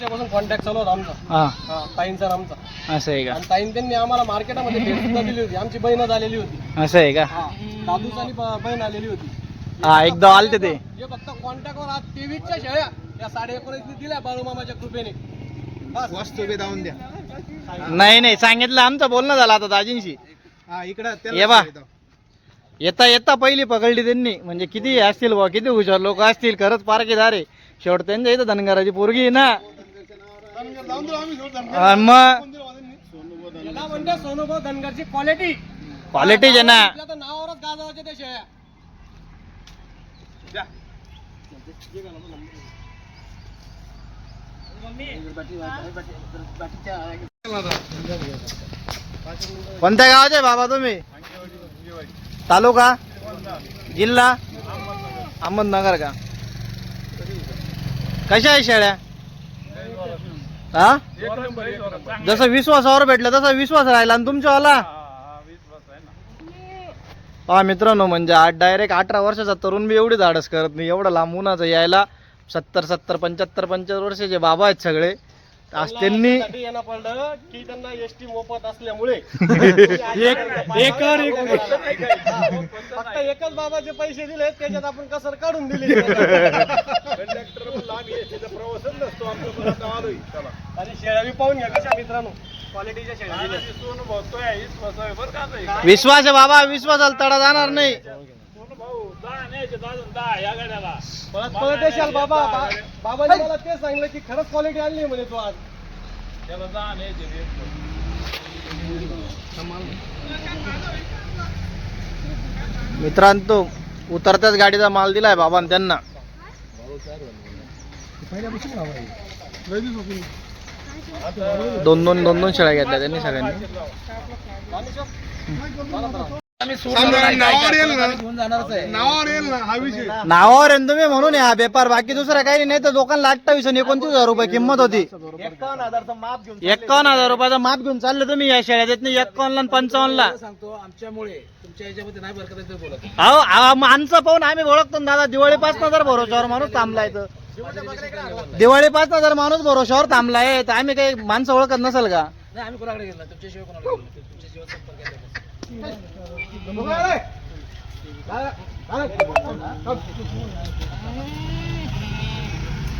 वर्षापासून कॉन्टॅक्ट चालू होता आमचा. हा. हा ताईंचा आणि आमचा. असं आहे का? आणि ताईन त्यांनी आम्हाला मार्केटामध्ये भेट सुद्धा दिली होती. आमची बहीण आलेली होती. असं आहे का? हा दादूच आणि ब- बहीण आलेली होती. हा एकदा आलते ते. हे फक्त कॉन्टॅक्टवर आज तेवीसच्या शेळ्या या साडे एकोणीसनी दिल्या बाळूमामाच्या कृपेने. बस. दावून द्या. नाही नाही सांगितलं आमचं बोलणं झालं आता दाजींशी. हा इकडं ये बा. येता येता पहिली पकडली त्यांनी. म्हणजे किती असतील बा किती हुशार लोक असतील. खरंच पारखीदार आहे. शेवट त्यांच्या इथं धनगराची पोरगी आहे ना. मग? याला म्हणते सोनोभाऊ धनगरची क्वालिटी क्वालिटी आहे ना. तर नावावरच गाजवायचे त्या शेळ्या. कोणत्या गावाचे बाबा तुम्ही? तालुका? जिल्हा? अहमदनगर का? कशा आहे शेळ्या? हा? जसं विश्वासावर भेटलं तसा विश्वास राहिला. आणि तुमच्यावाला पहा मित्रांनो म्हणजे आज डायरेक्ट अठरा वर्षाचा तरुण बी एवढी धाडस करत नाही. एवढं लांब उन्हाचं यायला सत्तर सत्तर पंच्याहत्तर पंच्याहत्तर वर्षाचे बाबा आहेत सगळे. आज त्यांनी साठी येणं पडलं की त्यांना एसटी मोफत असल्यामुळे. एकर फक्त एकच बाबाचे पैसे दिले त्याच्यात आपण कसर काढून दिली. आणि शेळ्या बी पाहून घ्या कशा मित्रांनो. क्वालिटीच्या शेळ्या. दिल्या. विश्वास आहे बाबा विश्वासाला तडा जाणार नाही. पळत पळत येशाल बाबा. बा- बाबाने मला तेच सांगितलं की खरंच क्वालिटी आणली म्हणे तू आज. मित्रांनो उतरत्याच गाडीचा माल दिलाय बाबांनी त्यांना. दोन दोन दोन दोन शेळ्या घेतल्या त्यांनी सगळ्यांनी. नावावर येईल ना. नावावर येईल ना हा विषय. नावावर आहे ना तुम्ही म्हणून हा व्यापार बाकी दुसरा काही नाही तर लोकांना अठ्ठावीस आणि एकोणतीस हजार रुपये किंमत होती. एकावन्न हजार रुपयाचा माप घेऊन चालले तुम्ही या शेळ्या देत नाही एक्कावन्न आणि पंचावन्न ला सांगतो आमच्यामुळे तुमच्या याच्यामध्ये नाही ते बोलत. अहो माणसं पाहून आम्ही ओळखतो ना दादा दिवाळीपासून जर भरोशावर माणूस थांबलाय तर. दिवाळीपासून जर माणूस भरोशावर थांबलाय. तर आम्ही काही माणसं ओळखत नसेल का? नाही आम्ही कोणाकडे गेलो तुमच्याशिवाय कोणाकडे गेलो तुमच्याशिवाय संपर्क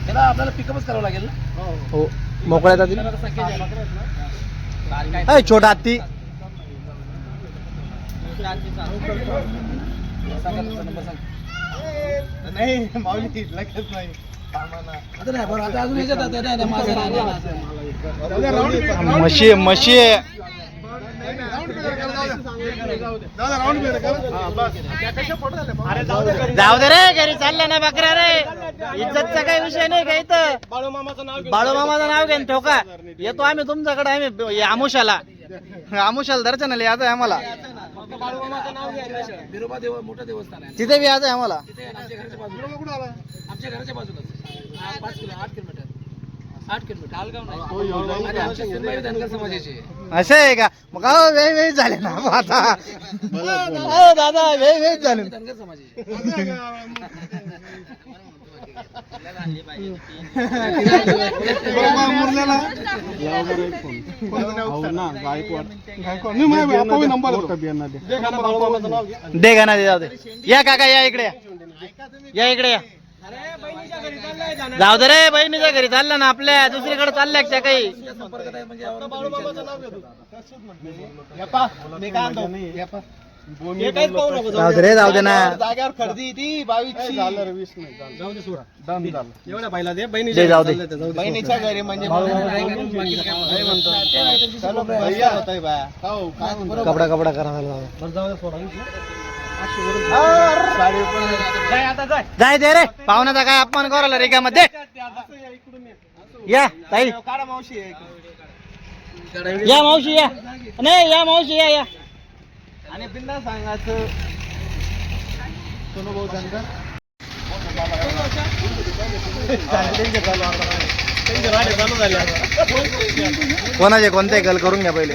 त्याला आपल्याला पिकअपच करावं लागेल ना? हो. मोकळ्या जातील छोटा हत्ती. नाही माऊली लक्षात नाही. आता नाही बरं आता अजून याच्यात आता नाही, नाही, माझं नाही, नाही, माझं. म्हशी आहे, म्हशी आहे. दादा राऊंड फेर जाऊ दे रे घरी चालल्या ना बकऱ्या रे. इज्जतचा काही विषय नाही का इथं? बाळूमामाचं नाव घेऊन बाळूमामाचं नाव घेऊन ठोका. येतो आम्ही तुमच्याकडे आम्ही या आमुशाला आमुशाला दर्शनाला यायचं आहे आम्हाला. फक्त बाळूमामाचं नाव घ्यायचं बिरोबा देव मोठं देवस्थान आहे. तिथे बी यायचं आहे आम्हाला. आमच्या घराच्या बाजूला आमच्या घराच्या बाजूलाच. पाच किलो आठ किलोमीटर. आठ किलोमीटर. आलगाव नाही. आणि आमच्या सुनबाई धनगर समाजाचे. आहे. असं आहे का? मग अहो, वेळ वेळ झाले ना. मग आता. अहो, दादा वेळ वेळ झाले. धनगर समाजाचे. दे गाणं दे जाऊ दे. या काका या इकडे या. या इकडे या. जाऊ दे रे बहिणीच्या घरी चालल्या ना आपल्या दुसरीकडे चालल्या त्या काही? म्हणजे हे जाऊ दे रे जाऊ दे ना. जाग्यावर खरेदी ती बावीसची. जाऊ दे सोडा. एवढ्या दे बहिणीच्या जाऊ दे. बहिणीच्या घरी म्हणजे हो कपडा कपडा करा झाला जाऊ. बरं जाऊ दे सोडा. जाय दे रे. पाहुण्याचा काय अपमान करायला रेग्यामध्ये? या ताई. काढा मावशी एक. या मावशी या. नाही या मावशी या या. आणि बिंदा सांगायचं सोनू भाऊ धनगर. कोणाचे कोणते गल करून घ्या पहिले.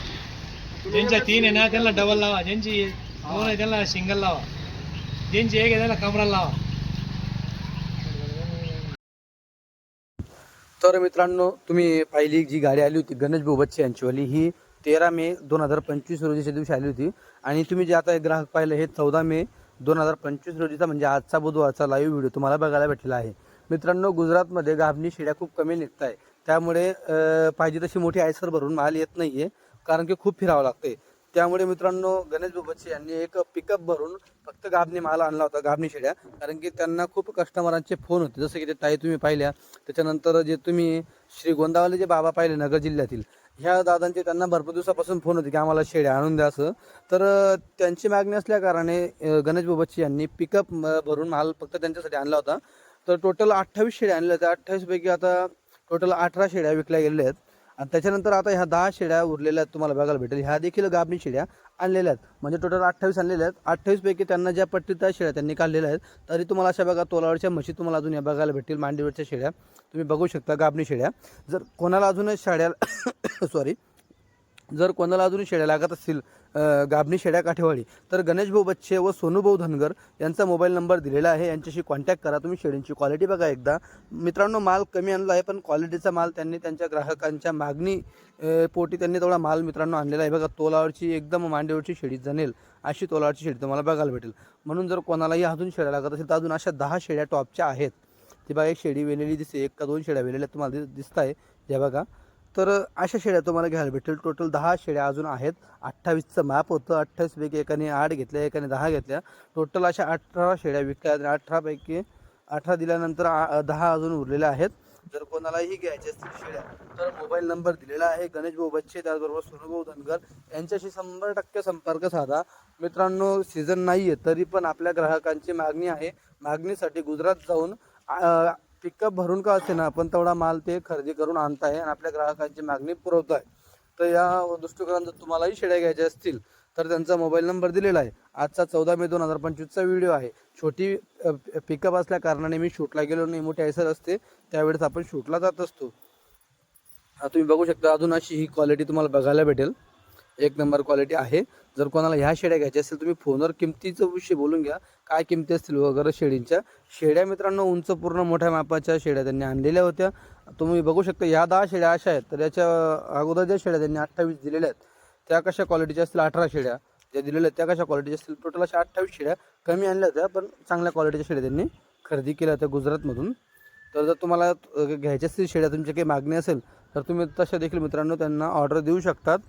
ज्यांच्या तीन आहे ना त्यांना डबल लावा. ज्यांची दोन आहे त्यांना सिंगल लावा. ज्यांची एक आहे त्यांना कमरा लावा. तर मित्रांनो तुम्ही पाहिली जी गाडी आली होती गणेश बोबच्चे यांचीवाली ही तेरा मे दोन हजार पंचवीस रोजीच्या दिवशी आली होती. आणि तुम्ही जे आता हे ग्राहक पाहिलं हे चौदा मे दोन हजार पंचवीस रोजीचा म्हणजे आजचा बुधवारचा लाईव्ह व्हिडिओ तुम्हाला बघायला भेटलेला आहे. मित्रांनो गुजरातमध्ये गाभणी शेड्या खूप कमी निघत आहे त्यामुळे पाहिजे तशी मोठी आयसर भरून माल येत नाही आहे कारण की खूप फिरावं लागते त्यामुळे मित्रांनो गणेश बोबतचे यांनी एक पिकअप भरून फक्त गाभणी माल आणला होता गाभणी शेड्या. कारण की त्यांना खूप कस्टमरांचे फोन होते. जसं की ते ताई तुम्ही पाहिल्या त्याच्यानंतर जे तुम्ही श्री गोंदावले जे बाबा पाहिले नगर जिल्ह्यातील ह्या दादांचे त्यांना भरपूर दिवसापासून फोन होते की आम्हाला शेड्या आणून द्या असं. तर त्यांची मागणी असल्याकारणे गणेश बोबतची यांनी पिकअप भरून माल फक्त त्यांच्यासाठी आणला होता. तर टोटल अठ्ठावीस शेड्या आणल्या होत्या. अठ्ठावीसपैकी आता टोटल अठरा शेड्या विकल्या गेलेल्या आहेत. आणि त्याच्यानंतर आता ह्या दहा शेड्या उरलेल्या आहेत तुम्हाला बघायला भेटेल. ह्या देखील गाभणी शेड्या आणलेल्या आहेत. म्हणजे टोटल अठ्ठावीस आणलेल्या आहेत. अठ्ठावीसपैकी त्यांना ज्या पट्टीत त्या शेड्या त्यांनी काढलेल्या आहेत तरी तुम्हाला अशा बघा तोलावरच्या म्हशी तुम्हाला अजून या बघायला भेटतील. मांडीवरच्या शेड्या तुम्ही बघू शकता गाभणी शेड्या. जर कोणाला अजूनच शाड्या सॉरी जर कोणाला अजून शेड्या लागत असतील गाभणी शेड्या काठेवाडी. तर गणेश भाऊ बच्चे व सोनूभाऊ धनगर यांचा मोबाईल नंबर दिलेला आहे. यांच्याशी कॉन्टॅक्ट करा तुम्ही शेडींची क्वालिटी बघा एकदा. मित्रांनो माल कमी आणला आहे पण क्वालिटीचा माल त्यांनी त्यांच्या ग्राहकांच्या मागणी पोटी त्यांनी तेवढा माल मित्रांनो आणलेला आहे. बघा तोलावरची एकदम मांडीवरची शेडी जनेल. अशी तोलावरची शेडी तुम्हाला बघायला भेटेल. म्हणून जर कोणालाही अजून शेड्या लागत असेल तर अजून अशा दहा शेड्या टॉपच्या आहेत. ती बघा एक शेडी वेलेली दिसते एक का दोन शेड्या वेलेल्या तुम्हाला दिसत आहे ज्या बघा. तर अशा शेड्या तुम्हाला घ्यायला भेटेल टोटल दहा शेड्या अजून आहेत. अठ्ठावीसचं मॅप होतं. अठ्ठावीसपैकी एकाने आठ घेतल्या एकाने दहा घेतल्या. टोटल अशा अठरा शेड्या विकल्या आणि अठरापैकी अठरा दिल्यानंतर आ- दहा अजून उरलेल्या आहेत. जर कोणालाही घ्यायचे असतील शेड्या तर मोबाईल नंबर दिलेला आहे. गणेश भाऊ बच्चे त्याचबरोबर सोनूभाऊ धनगर. यांच्याशी शंभर टक्के संपर्क साधा. मित्रांनो सीझन नाही आहे तरी पण आपल्या ग्राहकांची मागणी आहे. मागणीसाठी गुजरात जाऊन पिकअप भरून का असे ना आपण तेवढा माल ते खरेदी करून आणत आहे आणि आपल्या ग्राहकांची मागणी पुरवत आहे तर या दृष्टिकोनात जर तुम्हालाही शेड्या घ्यायच्या असतील तर त्यांचा मोबाईल नंबर दिलेला आहे. आजचा चौदा मे दोन हजार पंचवीसचा व्हिडिओ आहे. छोटी पिकअप असल्या कारणाने मी शूटला गेलो नाही. मोठी ऐसर असते त्यावेळेस आपण शूटला जात असतो. तुम्ही बघू शकता अजून अशी ही क्वालिटी तुम्हाला बघायला भेटेल. एक नंबर क्वालिटी आहे. जर कोणाला ह्या शेड्या घ्यायच्या असेल तुम्ही फोनवर किमतीचं विषय बोलून घ्या. काय किमती असतील वगैरे शेडींच्या. शेड्या मित्रांनो उंच पूर्ण मोठ्या मापाच्या शेड्या त्यांनी आणलेल्या होत्या. तुम्ही बघू शकता ह्या दहा शेड्या अशा आहेत. तर याच्या अगोदर ज्या शेड्या त्यांनी अठ्ठावीस दिलेल्या आहेत त्या कशा क्वालिटीच्या असतील? अठरा शेड्या ज्या दिलेल्या आहेत त्या कशा क्वालिटीच्या असतील? टोटल अशा अठ्ठावीस शेड्या कमी आणल्या होत्या पण चांगल्या क्वालिटीच्या शेड्या त्यांनी खरेदी केल्या होत्या गुजरातमधून. तर जर तुम्हाला घ्यायच्या असतील शेड्या तुमची काही मागणी असेल तर तुम्ही तशा देखील मित्रांनो त्यांना ऑर्डर देऊ शकतात.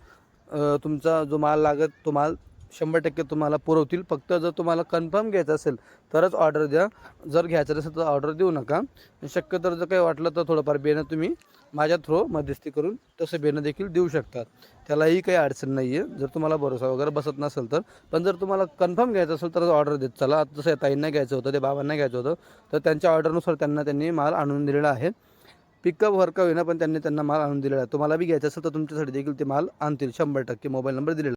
तुमचा जो माल लागत तो माल शंभर टक्के तुम्हाला पुरवतील. फक्त जर तुम्हाला कन्फर्म घ्यायचं असेल तरच ऑर्डर द्या. जर घ्यायचं नसेल तर ऑर्डर देऊ नका. शक्यतो जर काही वाटलं तर थोडंफार बेणं तुम्ही माझ्या थ्रो मध्यस्थी करून तसं बेणं देखील देऊ शकतात. त्यालाही काही अडचण नाही आहे जर तुम्हाला भरोसा वगैरे बसत नसेल तर. पण जर तुम्हाला कन्फर्म घ्यायचं असेल तरच ऑर्डर देत चला. जसं या ताईंना घ्यायचं होतं ते बाबांना घ्यायचं होतं तर त्यांच्या ऑर्डरनुसार त्यांना त्यांनी माल आणून दिलेला आहे. पिकअप वर्क होईना पण त्यांनी त्यांना माल आणून दिलेला आहे. तुम्हाला बी घ्यायचं असेल तर तुमच्यासाठी देखील ते माल आणतील. शंभर टक्के मोबाईल नंबर दिलेला